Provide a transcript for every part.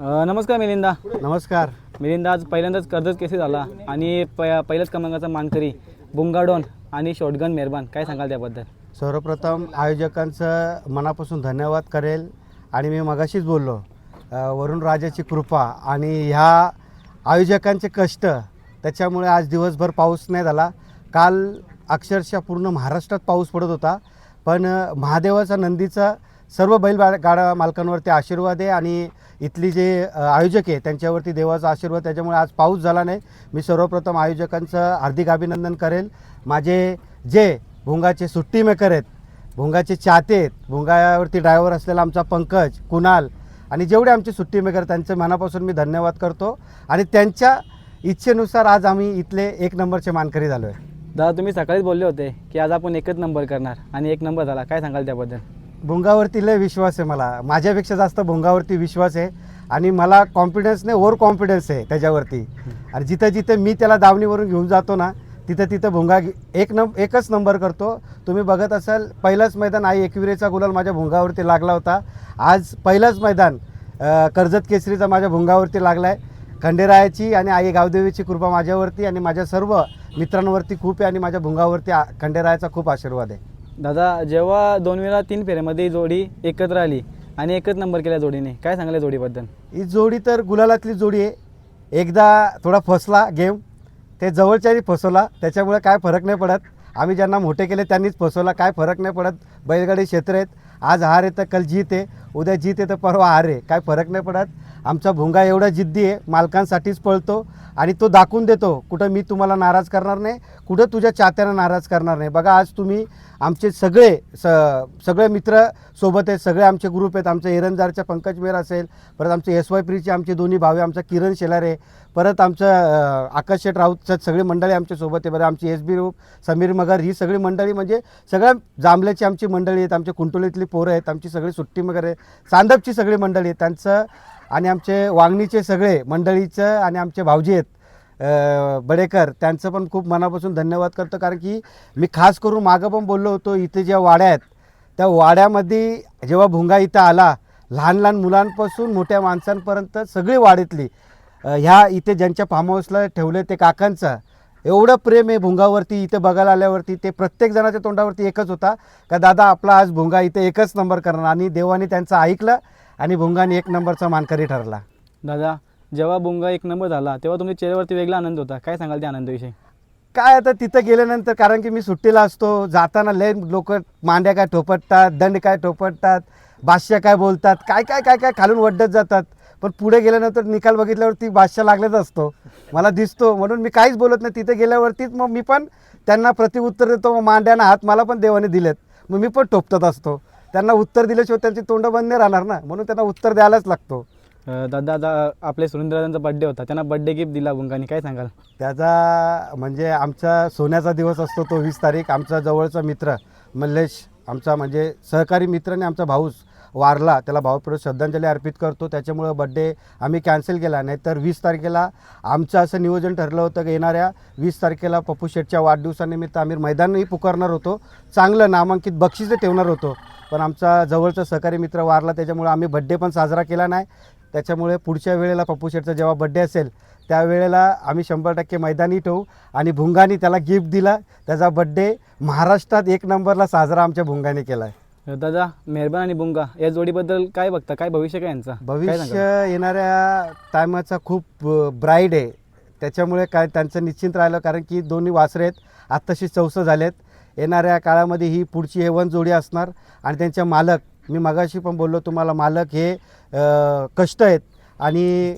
अ, नमस्कार मिलिंदा. नमस्कार. मिलिंदा आज पहिल्यांदाच कर्जत केसी झाला आणि प पहिल्याच क्रमांकाचा मानकरी बुंगाडोन आणि शॉटगन मेहरबान. काय सांगाल त्याबद्दल? सर्वप्रथम आयोजकांचं मनापासून धन्यवाद करेल आणि मी मगाशीच बोललो अ, वरुण राजाची कृपा आणि ह्या आयोजकांचे कष्ट त्याच्यामुळे आज दिवसभर पाऊस नाही झाला. काल अक्षरशः पूर्ण महाराष्ट्रात पाऊस पडत होता पण अ, महादेवाचा नंदीचा सर्व बैलगाडा गाडा मालकांवरती आशीर्वाद आहे आणि इथली जे आयोजक आहे त्यांच्यावरती देवाचा आशीर्वाद त्याच्यामुळे आज पाऊस झाला नाही. मी सर्वप्रथम आयोजकांचं हार्दिक अभिनंदन करेल. माझे जे भुंगाचे सुट्टी मेकर आहेत भुंगाचे चाहते आहेत भुंगावरती ड्रायव्हर असलेला आमचा पंकज कुणाल आणि जेवढे आमचे सुट्टी मेकर त्यांचे मनापासून मी धन्यवाद करतो. आणि त्यांच्या इच्छेनुसार आज आम्ही इथले एक नंबरचे मानकरी झालो आहे दादा तुम्ही सकाळीच बोलले होते की आज आपण एकच नंबर करणार आणि एक नंबर झाला. काय सांगाल त्याबद्दल? भुंगावरती लय विश्वास आहे मला. माझ्यापेक्षा जास्त भुंगावरती विश्वास आहे आणि मला कॉन्फिडन्स नाही ओव्हर कॉन्फिडन्स आहे त्याच्यावरती. आणि जिथं जिथं मी त्याला दावणीवरून घेऊन जातो ना तिथं तिथं भुंगा एक नंब एकच नंबर करतो. तुम्ही बघत असाल पहिलंच मैदान आई एकविरेचा गुलाल माझ्या भुंगावरती लागला होता. आज पहिलंच मैदान कर्जत केसरीचा माझ्या भुंगावरती लागला आहे खंडेरायाची आणि आई गावदेवीची कृपा माझ्यावरती आणि माझ्या सर्व मित्रांवरती खूप आहे आणि माझ्या भुंगावरती खंडेरायाचा खूप आशीर्वाद आहे. दादा जेव्हा दोन वेळा तीन फेऱ्यामध्ये ही जोडी एकत्र आली आणि एकच नंबर केल्या जोडीने काय सांगलं या जोडीबद्दल? ही जोडी तर गुलालातली जोडी आहे. एकदा थोडा फसला गेम ते जवळच्यानी फसवला त्याच्यामुळे काय फरक नाही पडत. आम्ही ज्यांना मोठे केले त्यांनीच फसवला काय फरक नाही पडत. बैलगाडी क्षेत्र आहेत. आज हार आहे तर कल जीत आहे. उद्या जीत आहे तर परवा हार आहे. काय फरक नाही पडत. आमचा भुंगा एवढा जिद्दी आहे मालकांसाठीच पळतो. आणि तो दाखवून देतो कुठं मी तुम्हाला नाराज करणार नाही कुठं तुझ्या चात्याला नाराज करणार नाही. बघा आज तुम्ही आमचे सगळे स सगळे मित्र सोबत आहेत सगळे आमचे ग्रुप आहेत. आमचं एरंजारच्या पंकज मेर असेल परत आमचे एस वाय प्रीचे आमचे दोन्ही भावे आमचा किरण शेलारे परत आमचं आकाश शेठ राऊतचं सगळी मंडळी आमच्यासोबत आहे. बरं आमची एस बी रूप समीर मगर ही सगळी मंडळी म्हणजे सगळ्या जांभल्याची आमची मंडळी आहेत आमच्या कुंटोलीतली पोरं आहेत आमची सगळी सुट्टी मगर आहे चांदपची सगळी मंडळी आहेत. त्यांचं आणि आमचे वांगणीचे सगळे मंडळीचं आणि आमचे भाऊजी आहेत बडेकर त्यांचं पण खूप मनापासून धन्यवाद करतो. कारण की मी खास करून मागं पण बोललो होतो इथे ज्या वाड्या आहेत त्या वाड्यामध्ये जेव्हा भुंगा इथं आला लहान लहान मुलांपासून मोठ्या माणसांपर्यंत सगळी वाडीतली ह्या इथे ज्यांच्या फार्म हाऊसला ठेवले ते काकांचं एवढं प्रेम आहे भुंगावरती इथे बघायला आल्यावरती ते प्रत्येक जणाच्या तोंडावरती एकच होता का दादा आपला आज भुंगा इथे एकच नंबर करणार. आणि देवाने त्यांचं ऐकलं आणि भुंगाने एक नंबरचा मानकरी ठरला. दादा जेव्हा बुंगा एक नंबर झाला तेव्हा तुमच्या चेहऱ्यावरती वेगळा आनंद होता. काय सांगाल त्या आनंदाविषयी? काय आता तिथं गेल्यानंतर कारण की मी सुट्टीला असतो जाताना लय लोक मांड्या काय ठोपटतात दंड काय ठोपटतात भाष्य काय बोलतात काय काय काय काय खालून वड्डत जातात. पण पुढे गेल्यानंतर निकाल बघितल्यावरती भाष्य लागलेच असतो. मला दिसतो म्हणून मी काहीच बोलत नाही. तिथे गेल्यावरतीच मग मी पण त्यांना प्रतिउत्तर देतो मग मांड्याना हात मला पण देवाने दिलेत. मग मी पण ठोपतत असतो. त्यांना उत्तर दिल्याशिवाय त्यांची तोंड बंद नाही राहणार ना. म्हणून त्यांना उत्तर द्यायलाच लागतो. दादा दा आपले सुरेंद्रदादांचा बड्डे होता. त्यांना बड्डे गिफ्ट दिला बुंगाने. काय सांगाल? त्याचा म्हणजे आमचा सोन्याचा दिवस असतो तो वीस तारीख. आमचा जवळचा मित्र मल्लेश आमचा म्हणजे सहकारी मित्र आणि आमचा भाऊच. वारला त्याला भावपूर्ण श्रद्धांजली अर्पित करतो. त्याच्यामुळं बड्डे आम्ही कॅन्सल केला. नाही तर वीस तारखेला आमचं असं नियोजन ठरलं होतं की येणाऱ्या वीस तारखेला पप्पू शेठच्या वाढदिवसानिमित्त आम्ही मैदानही पुकारणार होतो. चांगलं नामांकित बक्षीसं ठेवणार होतो. पण आमचा जवळचा सहकारी मित्र वारला त्याच्यामुळे आम्ही बड्डे पण साजरा केला नाही. त्याच्यामुळे पुढच्या वेळेला पप्पू शेठचा जेव्हा बड्डे असेल त्यावेळेला आम्ही शंभर टक्के मैदानी ठेवू आणि भुंगानी त्याला गिफ्ट दिला. त्याचा बड्डे महाराष्ट्रात एक नंबरला साजरा आमच्या भुंगाने केला आहे दादा मेहरबान आणि बुंगा. या जोडीबद्दल काय बघता? काय भविष्य काय यांचं? भविष्य? येणाऱ्या टायमाचा खूप ब्राईड आहे. त्याच्यामुळे काय त्यांचं निश्चिंत राहिलं कारण की दोन्ही वासरे आहेत. आत्ताशी चौसं झालेत. येणाऱ्या काळामध्ये ही पुढची हेवन जोडी असणार. आणि त्यांच्या मालक मी मगाशी पण बोललो तुम्हाला मालक हे कष्ट आहेत. आणि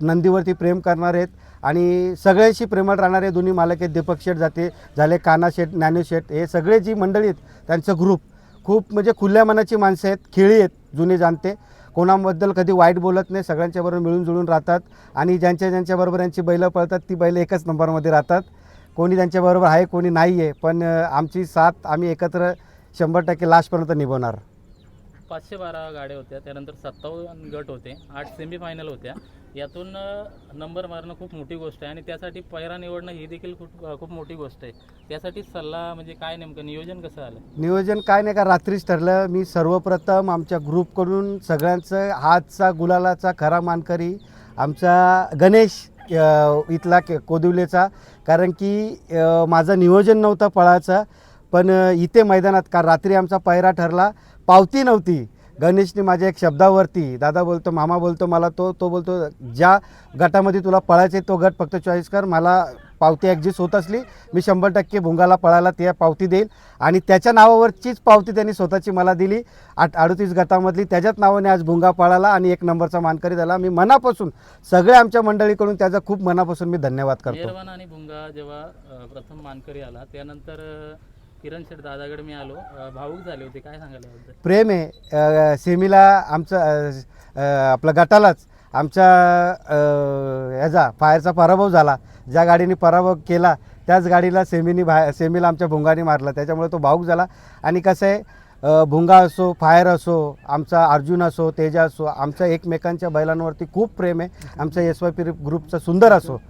नंदीवरती प्रेम करणार आहेत. आणि सगळ्यांशी प्रेमळ राहणारे दोन्ही मालक आहेत. दीपक शेठ जाते झाले काना शेठ ज्ञानू शेठ हे सगळे जी मंडळी आहेत त्यांचं ग्रुप खूप म्हणजे खुल्या मनाची माणसं आहेत खेळी आहेत जुने जाणते. कोणाबद्दल कधी वाईट बोलत नाही सगळ्यांच्याबरोबर मिळून जुळून राहतात. आणि ज्यांच्या ज्यांच्याबरोबर यांची बैलं पळतात ती बैलं एकच नंबरमध्ये राहतात. कोणी त्यांच्याबरोबर आहे कोणी नाही आहे पण आमची साथ आम्ही एकत्र शंभर टक्के लास्टपर्यंत निभवणार. पाचशे बारा गाड्या होत्या त्यानंतर सत्तावन्न गट होते आठ सेमीफायनल होत्या. यातून नंबर मारणं खूप मोठी गोष्ट आहे आणि त्यासाठी पैरा निवडणं ही देखील खूप खूप मोठी गोष्ट आहे. त्यासाठी सल्ला म्हणजे काय नेमकं? नियोजन कसं आलं? नियोजन काय नाही का रात्रीच ठरलं. मी सर्वप्रथम आमच्या ग्रुपकडून सगळ्यांचं हातचा गुलालाचा खरा मानकरी आमचा गणेश इथला के कोदिवलेचा. कारण की माझं नियोजन नव्हतं पळाचं पण इथे मैदानात का रात्री आमचा पायरा ठरला. पावती नव्हती. गणेशने माझ्या एक शब्दावरती दादा बोलतो मामा बोलतो मला तो तो बोलतो ज्या गटामध्ये तुला पळायचे तो गट फक्त चॉईस कर मला पावती ॲडजस्ट होत असली मी शंभर टक्के भुंगाला पळायला त्या पावती देईल. आणि त्याच्या नावावरचीच पावती त्यांनी स्वतःची मला दिली आठ अडतीस गटामधली त्याच्याच नावाने आज भुंगा पळाला आणि एक नंबरचा मानकरी झाला. मी मनापासून सगळ्या आमच्या मंडळीकडून त्याचा खूप मनापासून मी धन्यवाद करतो. आणि भुंगा जेव्हा प्रथम मानकरी आला त्यानंतर किरण शेठ दादाकडे मी आलो. अ, भावूक झाले होते. काय सांगायला याबद्दल? प्रेम आहे. अ, सेमीला आमचं अ, आपलं गटालाच आमच्या अ, ह्याचा फायरचा पराभव झाला. ज्या गाडीने पराभव केला त्याच गाडीला सेमीनी भा सेमीला आमच्या भुंगाने मारला. त्याच्यामुळे तो भाऊक झाला. आणि कसं आहे अ, भुंगा असो फायर असो आमचा अर्जुन असो तेजा असो आमच्या एकमेकांच्या बैलांवरती खूप प्रेम आहे. आमच्या एस वाय पी ग्रुपचा सुंदर असो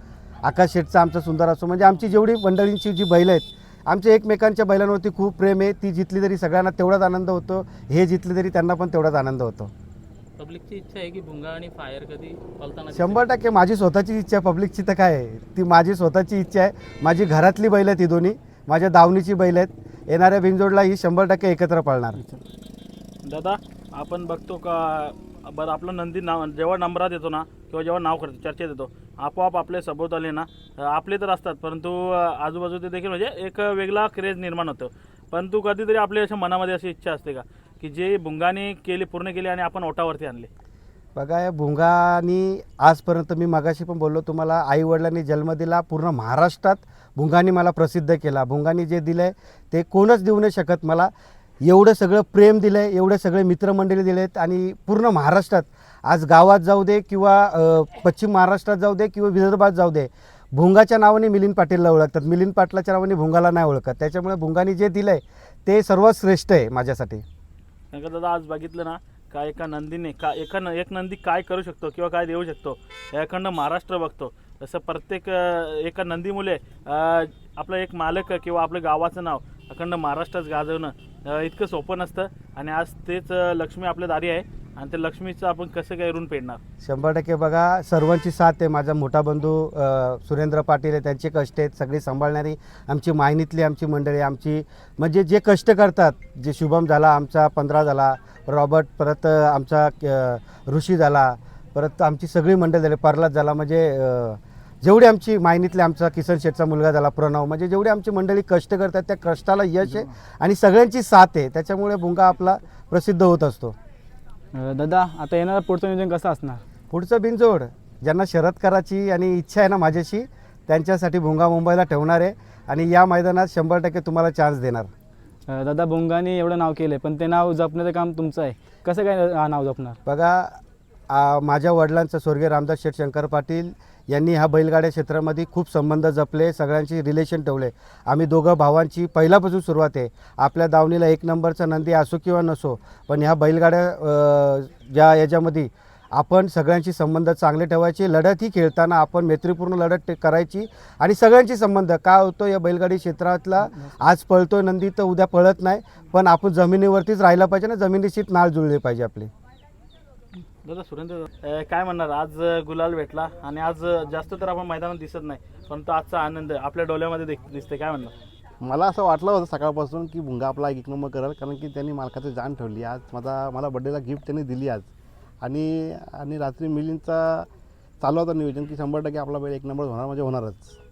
आकाश शेठचा आमचा सुंदर असो. म्हणजे आमची जेवढी मंडळींची जी बैल आहेत आमच्या एकमेकांच्या बैलांवरती खूप प्रेम आहे. ती जितली तरी सगळ्यांना तेवढाच आनंद होतो. हे जितले तरी त्यांना पण तेवढाच आनंद होतो. पब्लिकची इच्छा आहे की भुंगा आणि फायर कधी पलताना शंभर टक्के माझी स्वतःची इच्छा आहे पब्लिकची तर काय आहे? ती माझी स्वतःची इच्छा आहे. माझी घरातली बैल आहेत ही दोन्ही. माझ्या दावणीची बैल आहेत. येणाऱ्या बिनजोडला ही शंभर टक्के एकत्र पळणार. दादा आपण बघतो का बरं आपलं नंदी नाव जेव्हा नंबरात येतो ना किंवा जेव्हा नाव करतो चर्चेत येतो आपोआप आपले सभोवताली ना आपले तर असतात परंतु आजूबाजूचे देखील म्हणजे एक वेगळा क्रेज निर्माण होतो. परंतु कधीतरी आपल्या अशा मनामध्ये अशी इच्छा असते का की जे भुंगाने केली पूर्ण केली आणि आपण ओटावरती आणले? बघा या भुंगानी आजपर्यंत मी मगाशी पण बोललो तुम्हाला आई वडिलांनी जन्म दिला पूर्ण महाराष्ट्रात भुंगानी मला प्रसिद्ध केला. भुंगानी जे दिलं आहे ते कोणच देऊ नाही शकत मला. एवढं सगळं प्रेम दिलं आहे एवढे सगळे मित्रमंडळी दिले आहेत आणि पूर्ण महाराष्ट्रात आज गावात जाऊ दे किंवा पश्चिम महाराष्ट्रात जाऊ दे किंवा विदर्भात जाऊ दे भुंगाच्या नावाने मिलिंद पाटीलला ओळखतात. मिलिंद पाटलाच्या नावाने भुंगाला नाही ओळखत. त्याच्यामुळे भुंगाने जे दिलं आहे ते सर्वात श्रेष्ठ आहे माझ्यासाठी. कारण का दादा आज बघितलं ना का एका नंदीने का एका न एक नंदी काय करू शकतो किंवा काय देऊ शकतो याकडनं महाराष्ट्र बघतो. तसं प्रत्येक एका नंदीमुळे आपलं एक मालक किंवा आपलं गावाचं नाव अखंड महाराष्ट्रात गाजवणं इतकं सोपं नसतं. आणि आज तेच लक्ष्मी आपल्या दारी आहे. आणि त्या लक्ष्मीचं आपण कसं काय ऋण पेडणार शंभर टक्के बघा सर्वांची साथ आहे. माझा मोठा बंधू सुरेंद्र पाटील आहे. त्यांचे कष्ट आहेत सगळी सांभाळणारी आमची मायनीतली आमची मंडळी आमची म्हणजे जे कष्ट करतात जे शुभम झाला आमचा पंधरा झाला रॉबर्ट परत आमचा ऋषी झाला परत आमची सगळी मंडळी झाली प्रल्हाद झाला म्हणजे जेवढी आमची मायनीतले आमचा किसन शेठचा मुलगा झाला प्रणव म्हणजे जेवढी आमची मंडळी कष्ट करतात त्या कष्टाला यश आहे आणि सगळ्यांची साथ आहे त्याच्यामुळे भुंगा आपला प्रसिद्ध होत असतो. दादा आता येणारं पुढचं नियोजन कसं असणार? पुढचं बिनजोड ज्यांना शरद करायची आणि इच्छा आहे ना माझ्याशी त्यांच्यासाठी भुंगा मुंबईला ठेवणार आहे आणि या मैदानात शंभर टक्के तुम्हाला चान्स देणार. अं, दादा बोंगाने एवढं नाव केलं पण ते नाव जपण्याचं काम तुमचं आहे. कसं काय हा नाव जपणार? बघा आ, माझ्या वडिलांचं स्वर्गीय रामदास शेठ शंकर पाटील यांनी ह्या बैलगाड्या क्षेत्रामध्ये खूप संबंध जपले सगळ्यांशी रिलेशन ठेवले. आम्ही दोघं भावांची पहिल्यापासून सुरुवात आहे. आपल्या दावणीला एक नंबरचा नंदी असो किंवा नसो पण ह्या बैलगाड्या ज्या याच्यामध्ये आपण सगळ्यांशी संबंध चांगले ठेवायचे लढतही खेळताना आपण मैत्रीपूर्ण लढत करायची आणि सगळ्यांशी संबंध. काय होतो या बैलगाडी क्षेत्रातला आज पळतोय नंदी तर उद्या पळत नाही पण आपण जमिनीवरतीच राहिला पाहिजे ना जमिनीशीच नाळ जुळली पाहिजे आपली. दादा सुरेंद्र अं, काय म्हणणार? आज गुलाल भेटला आणि आज जास्त तर आपण मैदानात दिसत नाही परंतु आजचा आनंद आपल्या डोळ्यामध्ये दिस- दिसते काय म्हणणार? मला असं वाटलं होतं सकाळपासून की भुंगा आपला एक नंबर करेल कारण की त्यांनी मालकाचं जाण ठेवली. आज माझा मला बड्डेला गिफ्ट त्यांनी दिली आज. आणि आणि रात्री मिलिंदचा चालू होता नियोजन की शंभर टक्के आपला बैल एक नंबर होणार म्हणजे होणारच.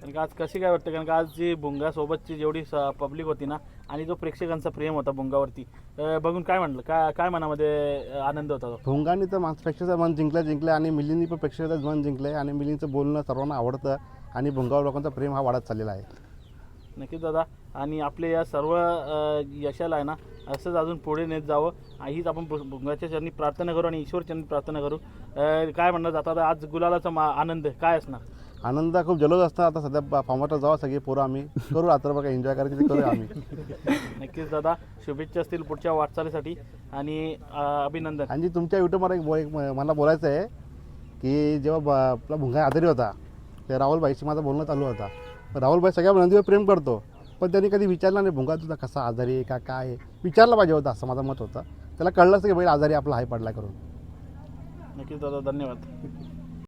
कारण का आज कशी काय वाटतं? कारण का आज जी भुंगा सोबतची जेवढी पब्लिक होती ना आणि जो प्रेक्षकांचा प्रेम होता भुंगावरती अं, बघून काय म्हटलं काय काय मनामध्ये अं, आनंद होता तो? भुंगाने तर माणसं प्रेक्षकाचं मन जिंकलं जिंकलं आणि मिलिंदनी पण प्रेक्षकाचं मन जिंकलं आणि मिलिंदचं बोलणं सर्वांना आवडतं आणि भुंगावर लोकांचा प्रेम हा वाढत चाललेला आहे. नक्कीच दादा. आणि आपल्या या सर्व अं, यशाला आहे ना असंच अजून पुढे नेत जावं. आणि हीच आपण भु- भुंगाच्या चरणी प्रार्थना करू आणि ईश्वर चरणी प्रार्थना करू. अं, काय म्हणणं जाता आज गुलालाचा मा आनंद काय असणार? आनंद खूप जल्लोष असतं. आता सध्या फॉर्माटला जावा सगळे पोरं आम्ही. करू रात्र बघा एन्जॉय करायची ते करूया आम्ही. नक्कीच दादा शुभेच्छा असतील पुढच्या वाटचालीसाठी आणि अं, अभिनंदन. आणि तुमच्या युट्यूबवर एक बो- एक म- मला बोलायचं आहे की जेव्हा ब- आपला भुंगा आजारी होता ते राहुलबाईशी माझं बोलणं चालू होता. राहुलबाई सगळ्या नंदीवर प्रेम करतो पण त्यांनी कधी विचारलं नाही भुंगा तुझा कसा आजारी आहे का काय आहे? विचारलं पाहिजे होतं असं माझं मत होतं. त्याला कळलंच की बैल आजारी आपला हाय पडला करून. नक्कीच दादा धन्यवाद.